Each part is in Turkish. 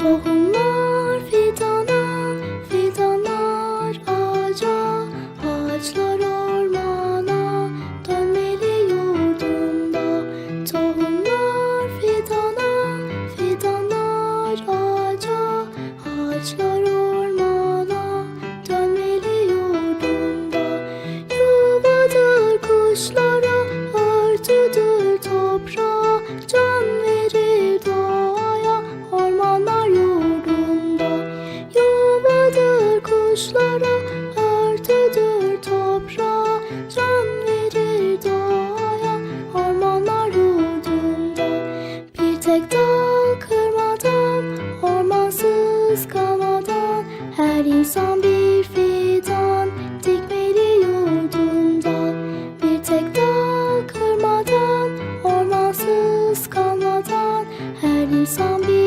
做红。Kuşlara, örtüdür toprağa, can verir doğaya, ormanlar yurdunda. Bir tek dal kırmadan, ormansız kalmadan, her insan bir fidan dikmeli yurdunda. Bir tek dal kırmadan, ormansız kalmadan, her insan bir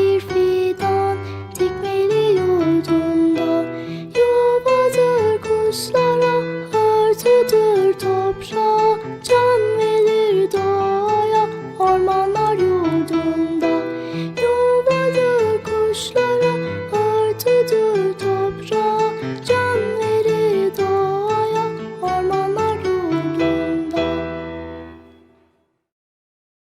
kuşlar